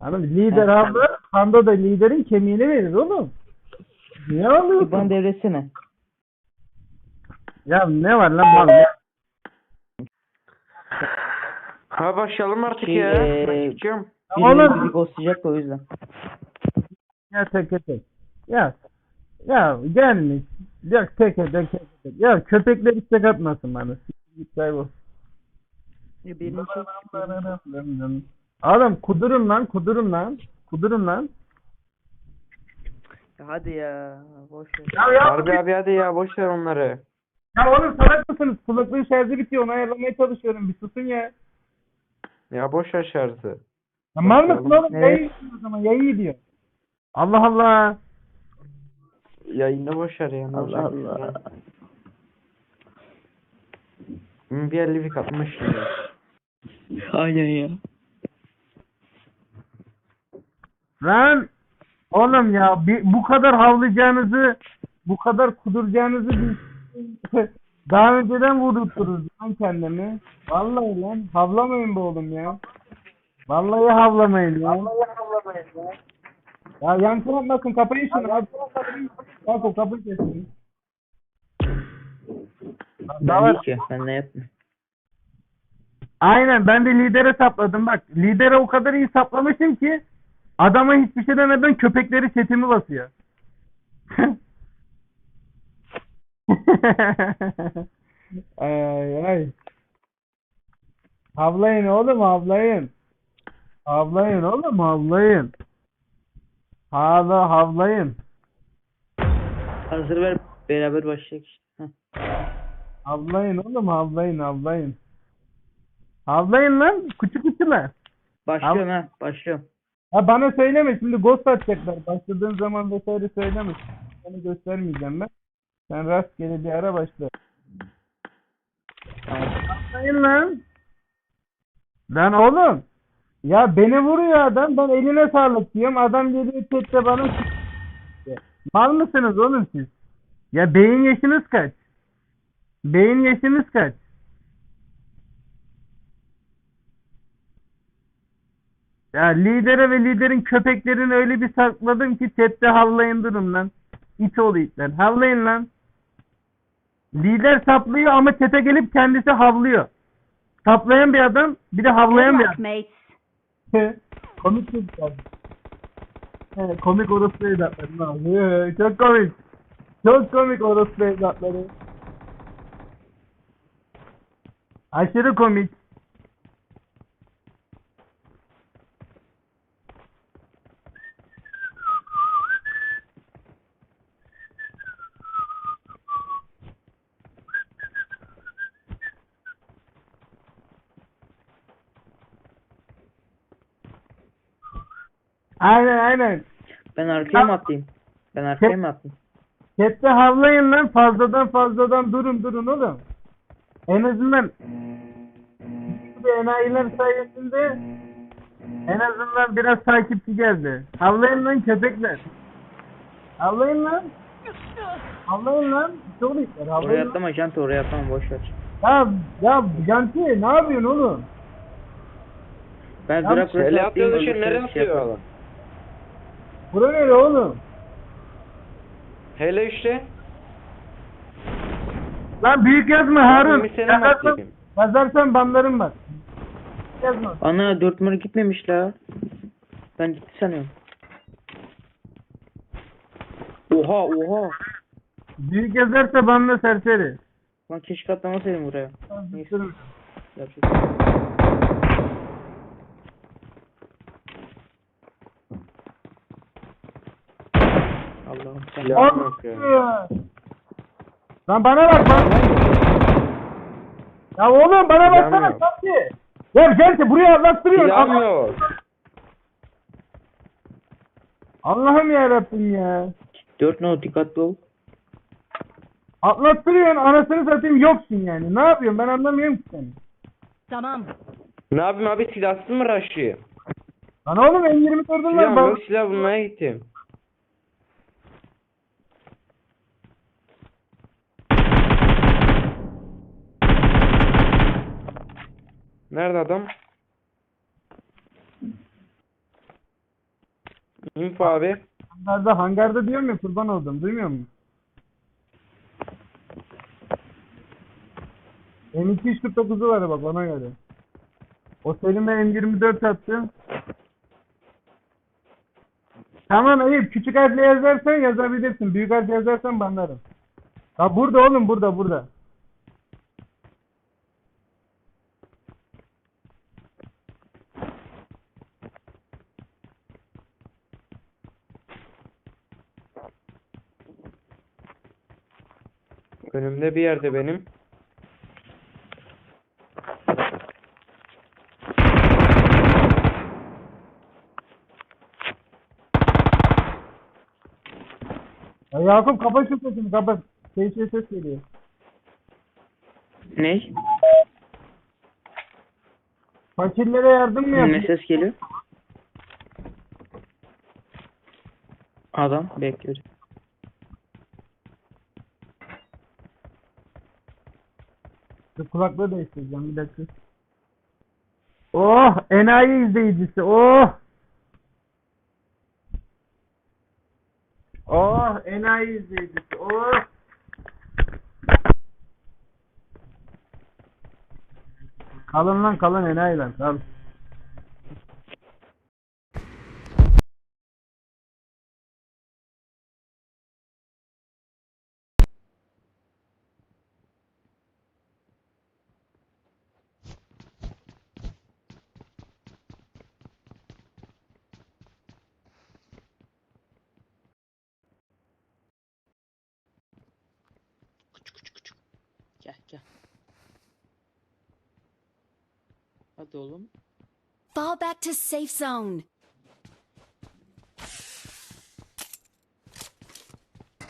Hanım lider Evet. havlar, Hando da liderin kemiğini verir oğlum. Niye alıyorsun? İban devresine. Ya ne var lan mal ya? Ha başlayalım artık Şey, ya. eee, Ben çıkacağım. Oğlum. Bizi ghostlayacak da o yüzden. Ya tek tek. Ya ya gelmiş. Ya tek tek tek tek. Ya köpekler istek atmasın bana. Git kaybol. Birini çek. Oğlum kudurum lan kudurum lan. Kudurum lan. Hadi ya. Boş ver. Ya Harbi abi hadi ya boş ver onları. ya oğlum salak mısınız? Kulaklığın şarjı bitiyor onu ayarlamaya çalışıyorum. Bir susun ya. Ya boş ver şarjı. Ya mal mısın oğlum? Evet. Yayın gidiyor o zaman yayın gidiyor. Allah Allah. Yayında boş ver ya. ne Allah olacak? Bir elli bir katmış. Aynen ya. Lan oğlum ya bir, bu kadar havlayacağınızı bu kadar kuduracağınızı daha önceden vurdurturuz lan kendimi. Vallahi lan havlamayın be oğlum ya. Vallahi havlamayın ya. Ya yankı yapmasın kapayın şunu. Hadi. Yankı kapıyı kesin. Ben ki. Ben ne yapayım? Aynen ben de lidere sapladım bak. Lidere o kadar iyi saplamışım ki adama hiçbir şey demeden köpekleri setimi basıyor. ay ay. Havlayın oğlum havlayın. Havlayın oğlum havlayın. Hala havlayın. Hazır ver. Beraber başlayalım işte. Havlayın oğlum havlayın havlayın. Havlayın lan küçük küçükler. Başlıyorum ha. Başlıyorum. Ha bana söyleme şimdi ghost atacaklar. Başladığın zaman vesaire söyleme. Onu göstermeyeceğim ben. Sen rastgele bir ara başla. Hayır lan. Lan oğlum. Ya beni vuruyor adam. Ben eline sağlık diyorum. Adam geliyor chatte bana Mal mısınız oğlum siz? Ya beyin yaşınız kaç? Beyin yaşınız kaç? Ya lidere ve liderin köpeklerini öyle bir sakladım ki chatte havlayın durun lan. İç oğlu itler. Havlayın lan. Lider saplıyor ama çete gelip kendisi havlıyor. Saplayan bir adam bir de havlayan bir adam. komik çocuklar. Evet, komik orospu evlatları. Çok komik. Çok komik orospu evlatları. Aşırı komik. Aynen aynen. Ben arkaya mı atlayayım? Ben arkaya mı atlayayım? Chatte havlayın lan fazladan fazladan durun durun oğlum. En azından bu enayiler sayesinde en azından biraz takipçi geldi. Havlayın lan köpekler. Havlayın lan. Havlayın lan. Çok iyiler. Oraya Havlayın lan. atlama Jant oraya atlama boş ver. Ya, ya Canti ne yapıyorsun oğlum? Ben Ya bırak Ele burası atıyor atlayayım. öbür nereye şey atıyor yaparım. Bura nere oğlum? Hele işte. Lan büyük yazma Harun. bir sene Yazarsan, bakayım. yazarsan banlarım var. Yazma. Ana 4 numara gitmemiş la. Ben gitti sanıyorum. Oha oha. Büyük yazarsa banla serseri. Lan keşke atlamasaydım buraya. Neyse. Yapacak. bir şey yok. Allah'ım sen. Ya. Yok ya. Lan bana bak lan. Ya oğlum bana baksana Silahım yok. Canti. Ya Canti buraya anlattırıyorsun. Silahım Allah- yok. Allah'ım yarabbim ya. 4 no dikkatli ol. Atlattırıyorsun anasını satayım yoksun yani. Ne yapıyorsun ben anlamıyorum ki seni. Tamam. Ne yapayım abi silahsız mı raşıyım? Lan oğlum M24'ün var. Silahım Bak. yok silah bulmaya gittim. Nerede adam? info abi. Hangarda, hangarda diyorum ya kurban oldum. Duymuyor musun? M249'u var bak ona göre. O Selim'e M24 attı. Tamam Eyüp küçük harfle yazarsan yazabilirsin. Büyük harfle yazarsan banlarım. Ha burada oğlum burada burada. Önümde bir yerde benim. Ya Yakup kapat şu sesini kapat. Şey şey ses geliyor. Ne? Fakirlere yardım mı Ne yapıyorsun? ses geliyor? Adam bekliyor. Şu kulaklığı değiştireceğim bir dakika. Oh enayi izleyicisi oh. Oh enayi izleyicisi oh. Kalın lan kalın enayiler kal. Gel gel. Hadi oğlum. Fall back to safe zone.